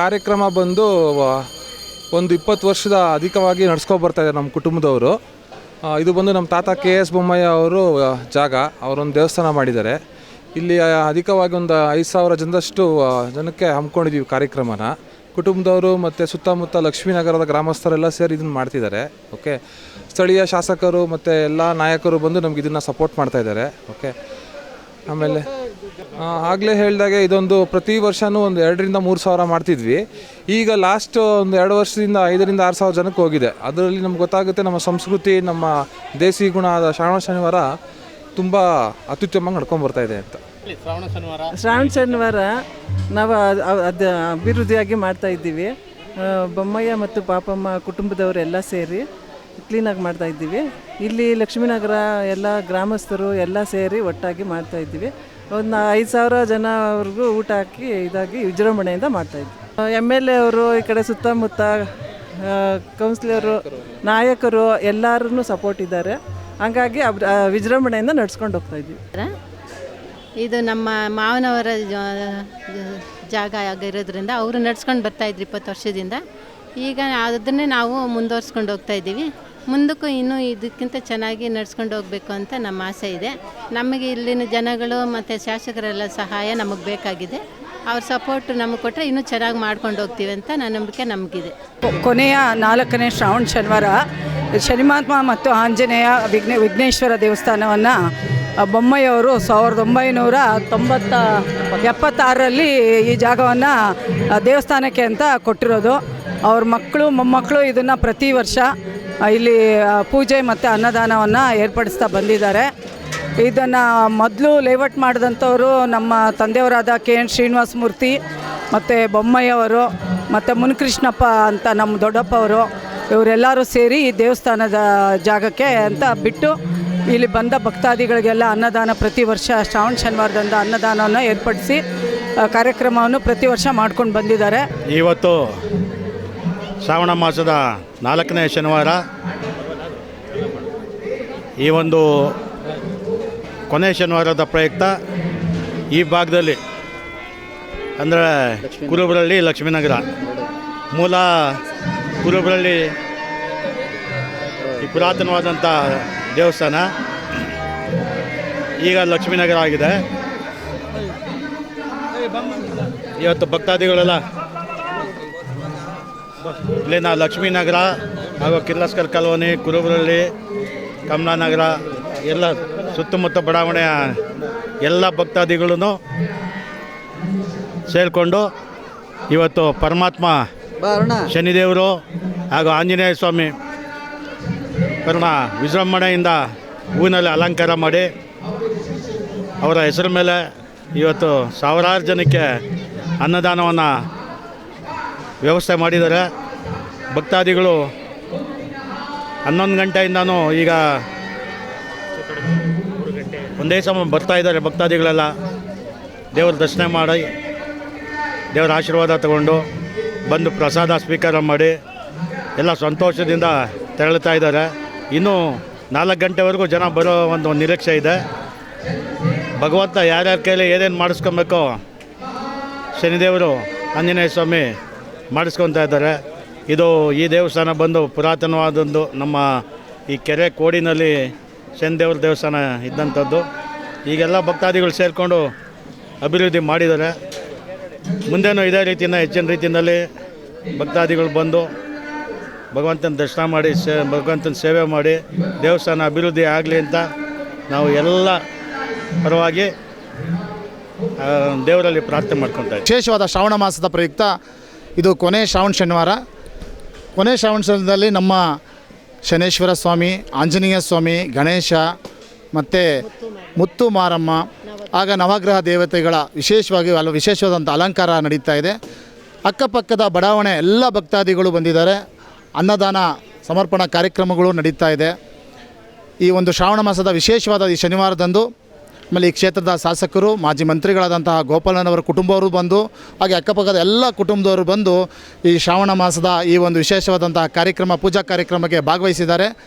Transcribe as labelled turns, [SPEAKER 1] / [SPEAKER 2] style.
[SPEAKER 1] ಕಾರ್ಯಕ್ರಮ ಬಂದು ಒಂದು ಇಪ್ಪತ್ತು ವರ್ಷದ ಅಧಿಕವಾಗಿ ಬರ್ತಾ ಇದ್ದಾರೆ ನಮ್ಮ ಕುಟುಂಬದವರು. ಇದು ಬಂದು ನಮ್ಮ ತಾತ ಕೆ ಎಸ್ ಬೊಮ್ಮಯ್ಯ ಅವರು ಜಾಗ, ಅವರೊಂದು ದೇವಸ್ಥಾನ ಮಾಡಿದ್ದಾರೆ. ಇಲ್ಲಿ ಅಧಿಕವಾಗಿ ಒಂದು ಐದು ಸಾವಿರ ಜನದಷ್ಟು ಜನಕ್ಕೆ ಹಮ್ಮಿಕೊಂಡಿದ್ದೀವಿ ಕಾರ್ಯಕ್ರಮನ. ಕುಟುಂಬದವರು ಮತ್ತು ಸುತ್ತಮುತ್ತ ಲಕ್ಷ್ಮೀನಗರದ ಗ್ರಾಮಸ್ಥರೆಲ್ಲ ಸೇರಿ ಇದನ್ನು ಮಾಡ್ತಿದ್ದಾರೆ, ಓಕೆ. ಸ್ಥಳೀಯ ಶಾಸಕರು ಮತ್ತು ಎಲ್ಲ ನಾಯಕರು ಬಂದು ನಮ್ಗೆ ಇದನ್ನು ಸಪೋರ್ಟ್ ಮಾಡ್ತಾ ಇದ್ದಾರೆ, ಓಕೆ. ಆಮೇಲೆ ಆಗಲೇ ಹೇಳಿದಾಗೆ ಇದೊಂದು ಪ್ರತಿ ವರ್ಷವೂ ಒಂದು ಎರಡರಿಂದ ಮೂರು ಸಾವಿರ ಮಾಡ್ತಿದ್ವಿ. ಈಗ ಲಾಸ್ಟ್ ಒಂದು ಎರಡು ವರ್ಷದಿಂದ ಐದರಿಂದ ಆರು ಸಾವಿರ ಜನಕ್ಕೆ ಹೋಗಿದೆ. ಅದರಲ್ಲಿ ನಮ್ಗೆ ಗೊತ್ತಾಗುತ್ತೆ ನಮ್ಮ ಸಂಸ್ಕೃತಿ ನಮ್ಮ ದೇಸಿ ಗುಣ ಆದ ಶ್ರಾವಣ ಶನಿವಾರ ತುಂಬ ಅತ್ಯುತ್ತಮವಾಗಿ ನಡ್ಕೊಂಡು ಬರ್ತಾ ಇದೆ ಅಂತ.
[SPEAKER 2] ಶ್ರಾವಣ ಶನಿವಾರ?
[SPEAKER 3] ಶ್ರಾವಣ ಶನಿವಾರ ನಾವು ಅದ ಅದ್- ಅದು ಅಭಿವೃದ್ಧಿಯಾಗಿ ಮಾಡ್ತಾ ಇದ್ದೀವಿ. ಬೊಮ್ಮಯ್ಯ ಮತ್ತು ಪಾಪಮ್ಮ ಕುಟುಂಬದವರೆಲ್ಲ ಸೇರಿ. ಕ್ಲೀನಾಗಿ ಮಾಡ್ತಾ ಇದ್ದೀವಿ. ಇಲ್ಲಿ ಲಕ್ಷ್ಮೀನಗರ ಎಲ್ಲ ಗ್ರಾಮಸ್ಥರು ಎಲ್ಲ ಸೇರಿ ಒಟ್ಟಾಗಿ ಮಾಡ್ತಾ ಇದ್ದೀವಿ. ಒಂದು ಐದು ಸಾವಿರ ಜನವರೆಗೂ ಊಟ ಹಾಕಿ ಇದಾಗಿ ವಿಜೃಂಭಣೆಯಿಂದ ಮಾಡ್ತಾ ಇದ್ವಿ ಎಂ ಎಲ್ ಎ ಅವರು ಈ ಕಡೆ ಸುತ್ತಮುತ್ತ ಕೌನ್ಸಿಲರು ನಾಯಕರು ಎಲ್ಲರೂ ಸಪೋರ್ಟ್ ಇದ್ದಾರೆ. ಹಂಗಾಗಿ ವಿಜೃಂಭಣೆಯಿಂದ ನಡ್ಸ್ಕೊಂಡು ಹೋಗ್ತಾ ಇದ್ದೀವಿ.
[SPEAKER 4] ಇದು ನಮ್ಮ ಮಾವನವರ ಜಾಗ ಆಗಿರೋದ್ರಿಂದ ಅವರು ನಡ್ಸ್ಕೊಂಡು ಬರ್ತಾಯಿದ್ರು ಇಪ್ಪತ್ತು ವರ್ಷದಿಂದ. ಈಗ ಅದನ್ನೇ ನಾವು ಮುಂದುವರ್ಸ್ಕೊಂಡು ಹೋಗ್ತಾ ಇದ್ದೀವಿ. ಮುಂದಕ್ಕೂ ಇನ್ನೂ ಇದಕ್ಕಿಂತ ಚೆನ್ನಾಗಿ ನಡ್ಸ್ಕೊಂಡು ಹೋಗಬೇಕು ಅಂತ ನಮ್ಮ ಆಸೆ ಇದೆ. ನಮಗೆ ಇಲ್ಲಿನ ಜನಗಳು ಮತ್ತು ಶಾಸಕರೆಲ್ಲ ಸಹಾಯ ನಮಗೆ ಬೇಕಾಗಿದೆ. ಅವ್ರ ಸಪೋರ್ಟ್ ನಮಗೆ ಕೊಟ್ಟರೆ ಇನ್ನೂ ಚೆನ್ನಾಗಿ ಮಾಡ್ಕೊಂಡು ಹೋಗ್ತೀವಿ ಅಂತ ನನ್ನ ನಂಬಿಕೆ ನಮಗಿದೆ.
[SPEAKER 5] ಕೊನೆಯ ನಾಲ್ಕನೇ ಶ್ರಾವಣ ಶನಿವಾರ ಶನಿಮಾತ್ಮ ಮತ್ತು ಆಂಜನೇಯ ವಿಘ್ನೆ ವಿಘ್ನೇಶ್ವರ ದೇವಸ್ಥಾನವನ್ನು ಬೊಮ್ಮಯ್ಯವರು ಸಾವಿರದ ಒಂಬೈನೂರ ತೊಂಬತ್ತ ಎಪ್ಪತ್ತಾರರಲ್ಲಿ ಈ ಜಾಗವನ್ನು ದೇವಸ್ಥಾನಕ್ಕೆ ಅಂತ ಕೊಟ್ಟಿರೋದು. ಅವ್ರ ಮಕ್ಕಳು, ಮೊಮ್ಮಕ್ಕಳು ಇದನ್ನು ಪ್ರತಿ ವರ್ಷ ಇಲ್ಲಿ ಪೂಜೆ ಮತ್ತು ಅನ್ನದಾನವನ್ನು ಏರ್ಪಡಿಸ್ತಾ ಬಂದಿದ್ದಾರೆ. ಇದನ್ನು ಮೊದಲು ಲೇಔಟ್ ಮಾಡಿದಂಥವರು ನಮ್ಮ ತಂದೆಯವರಾದ ಕೆ ಎನ್ ಶ್ರೀನಿವಾಸ ಮೂರ್ತಿ, ಮತ್ತು ಬೊಮ್ಮಯ್ಯವರು, ಮತ್ತು ಮುನಿಕೃಷ್ಣಪ್ಪ ಅಂತ ನಮ್ಮ ದೊಡ್ಡಪ್ಪವರು, ಇವರೆಲ್ಲರೂ ಸೇರಿ ಈ ದೇವಸ್ಥಾನದ ಜಾಗಕ್ಕೆ ಅಂತ ಬಿಟ್ಟು ಇಲ್ಲಿ ಬಂದ ಭಕ್ತಾದಿಗಳಿಗೆಲ್ಲ ಅನ್ನದಾನ ಪ್ರತಿ ವರ್ಷ, ಶ್ರಾವಣ, ಶನಿವಾರದಿಂದ ಅನ್ನದಾನವನ್ನು ಏರ್ಪಡಿಸಿ ಕಾರ್ಯಕ್ರಮವನ್ನು ಪ್ರತಿ ವರ್ಷ ಮಾಡ್ಕೊಂಡು ಬಂದಿದ್ದಾರೆ.
[SPEAKER 2] ಇವತ್ತು ಶ್ರಾವಣ ಮಾಸದ ನಾಲ್ಕನೇ ಶನಿವಾರ ಈ ಒಂದು ಕೊನೆ ಶನಿವಾರದ ಪ್ರಯುಕ್ತ ಈ ಭಾಗದಲ್ಲಿ, ಅಂದರೆ ಕುರುಬರಳ್ಳಿ ಲಕ್ಷ್ಮೀನಗರ, ಮೂಲ ಕುರುಬರಳ್ಳಿ ಈ ಪುರಾತನವಾದಂಥ ದೇವಸ್ಥಾನ, ಈಗ ಲಕ್ಷ್ಮೀನಗರ ಆಗಿದೆ. ಇವತ್ತು ಭಕ್ತಾದಿಗಳೆಲ್ಲ ಇಲ್ಲಿನ ಲಕ್ಷ್ಮೀನಗರ ಹಾಗೂ ಕಿರ್ಲಸ್ಕರ್ ಕಾಲೋನಿ ಕುರುಬರಳ್ಳಿ ಕಮಲಾನಗರ ಎಲ್ಲ ಸುತ್ತಮುತ್ತ ಬಡಾವಣೆಯ ಎಲ್ಲ ಭಕ್ತಾದಿಗಳೂ ಸೇರಿಕೊಂಡು ಇವತ್ತು ಪರಮಾತ್ಮ ಶನಿದೇವರು ಹಾಗೂ ಆಂಜನೇಯ ಸ್ವಾಮಿ ಕರ್ಣ ವಿಜೃಂಭಣೆಯಿಂದ ಹೂವಿನಲ್ಲಿ ಅಲಂಕಾರ ಮಾಡಿ ಅವರ ಹೆಸರ ಮೇಲೆ ಇವತ್ತು ಸಾವಿರಾರು ಜನಕ್ಕೆ ಅನ್ನದಾನವನ್ನು ವ್ಯವಸ್ಥೆ ಮಾಡಿದ್ದಾರೆ. ಭಕ್ತಾದಿಗಳು ಹನ್ನೊಂದು ಗಂಟೆಯಿಂದನೂ ಈಗ ಒಂದೇ ಸಮ ಬರ್ತಾ ಇದ್ದಾರೆ ಭಕ್ತಾದಿಗಳೆಲ್ಲ. ದೇವರ ದರ್ಶನ ಮಾಡಿ, ದೇವರ ಆಶೀರ್ವಾದ ತಗೊಂಡು ಬಂದು ಪ್ರಸಾದ ಸ್ವೀಕಾರ ಮಾಡಿ ಎಲ್ಲ ಸಂತೋಷದಿಂದ ತೆರಳುತ್ತಾ ಇದ್ದಾರೆ. ಇನ್ನೂ ನಾಲ್ಕು ಗಂಟೆವರೆಗೂ ಜನ ಬರೋ ಒಂದು ನಿರೀಕ್ಷೆ ಇದೆ. ಭಗವಂತ ಯಾರ್ಯಾರ ಕೈಲಿ ಏನೇನು ಮಾಡಿಸ್ಕೊಬೇಕೋ? ಶನಿದೇವರು, ಆಂಜನೇಯ ಸ್ವಾಮಿ ಮಾಡಿಸ್ಕೊತಾ ಇದ್ದಾರೆ. ಇದು ಈ ದೇವಸ್ಥಾನ ಬಂದು ಪುರಾತನವಾದದ್ದು ನಮ್ಮ ಈ ಕೆರೆ ಕೋಡಿನಲ್ಲಿ ಶನಿದೇವ್ರ ದೇವಸ್ಥಾನ ಇದ್ದಂಥದ್ದು. ಈಗೆಲ್ಲ ಭಕ್ತಾದಿಗಳು ಸೇರಿಕೊಂಡು ಅಭಿವೃದ್ಧಿ ಮಾಡಿದ್ದಾರೆ. ಮುಂದೇನೂ ಇದೇ ರೀತಿಯಿಂದ ಹೆಚ್ಚಿನ ರೀತಿಯಲ್ಲಿ ಭಕ್ತಾದಿಗಳು ಬಂದು ಭಗವಂತನ ದರ್ಶನ ಮಾಡಿ, ಸೇ, ಭಗವಂತನ ಸೇವೆ ಮಾಡಿ ದೇವಸ್ಥಾನ ಅಭಿವೃದ್ಧಿ ಆಗಲಿ ಅಂತ ನಾವು ಎಲ್ಲ ಪರವಾಗಿ ದೇವರಲ್ಲಿ ಪ್ರಾರ್ಥನೆ ಮಾಡ್ಕೊತಾ
[SPEAKER 6] ವಿಶೇಷವಾದ ಶ್ರಾವಣ ಮಾಸದ ಪ್ರಯುಕ್ತ ಇದು ಕೊನೆ ಶ್ರಾವಣ ಶನಿವಾರ. ಕೊನೆ ಶ್ರಾವಣ ಶನಿವಾರದಲ್ಲಿ ನಮ್ಮ ಶನೇಶ್ವರ ಸ್ವಾಮಿ, ಆಂಜನೇಯ ಸ್ವಾಮಿ, ಗಣೇಶ ಮತ್ತು ಮುತ್ತು ಮಾರಮ್ಮ, ಆಗ ನವಗ್ರಹ ದೇವತೆಗಳ ವಿಶೇಷವಾಗಿ ಅಲ್ಲ ವಿಶೇಷವಾದಂಥ ಅಲಂಕಾರ ನಡೀತಾ ಇದೆ. ಅಕ್ಕಪಕ್ಕದ ಬಡಾವಣೆ ಎಲ್ಲ ಭಕ್ತಾದಿಗಳು ಬಂದಿದ್ದಾರೆ. ಅನ್ನದಾನ ಸಮರ್ಪಣಾ ಕಾರ್ಯಕ್ರಮಗಳು ನಡೀತಾ ಇದೆ. ಈ ಒಂದು ಶ್ರಾವಣ ಮಾಸದ ವಿಶೇಷವಾದ ಈ ಶನಿವಾರದಂದು ಆಮೇಲೆ ಈ ಕ್ಷೇತ್ರದ ಶಾಸಕರು, ಮಾಜಿ ಮಂತ್ರಿಗಳಾದಂತಹ ಗೋಪಾಲನವರ ಕುಟುಂಬವರು ಬಂದು, ಹಾಗೆ ಅಕ್ಕಪಕ್ಕದ ಎಲ್ಲ ಕುಟುಂಬದವರು ಬಂದು ಈ ಶ್ರಾವಣ ಮಾಸದ ಈ ಒಂದು ವಿಶೇಷವಾದಂತಹ ಕಾರ್ಯಕ್ರಮ, ಪೂಜಾ ಕಾರ್ಯಕ್ರಮಕ್ಕೆ ಭಾಗವಹಿಸಿದ್ದಾರೆ.